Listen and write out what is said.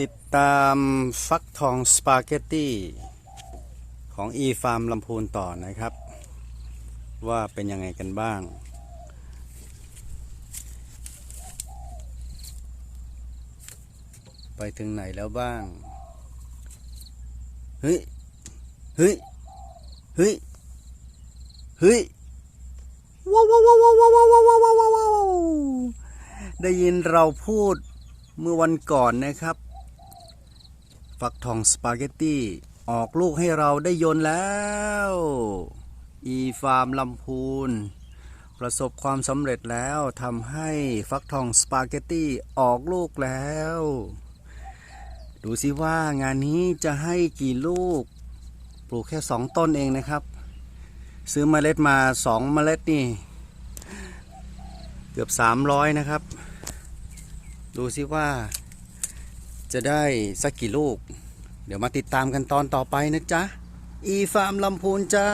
ติดตามฟักทองสปาเกตตี้ของ e f a r m ลำพูนต่อนะครับ ว่าเป็นยังไงกันบ้าง ไปถึงไหนแล้วบ้าง เฮ้ย เฮ้ย เฮ้ย เฮ้ย ว้าวว้าวว้าวว้าวว้าวว้าวว้าวได้ยินเราพูดเมื่อวันก่อนนะครับ ฟักทองสปาเกตตี้ออกลูกให้เราได้ยนแล้ว อีฟาร์มลำพูน ประสบความสำเร็จแล้วทำให้ฟักทองสปาเกตตี้ออกลูกแล้ว ดูสิว่างานนี้จะให้กี่ลูก ปลูกแค่สองต้นเองนะครับ ซื้อเมล็ดมาสองเมล็ดนี่ เกือบสามร้อยนะครับ ดูสิว่า จะได้สักกี่ลูก เดี๋ยวมาติดตามกันตอนต่อไปนะจ๊ะ อีฟาร์มลำพูนจ้า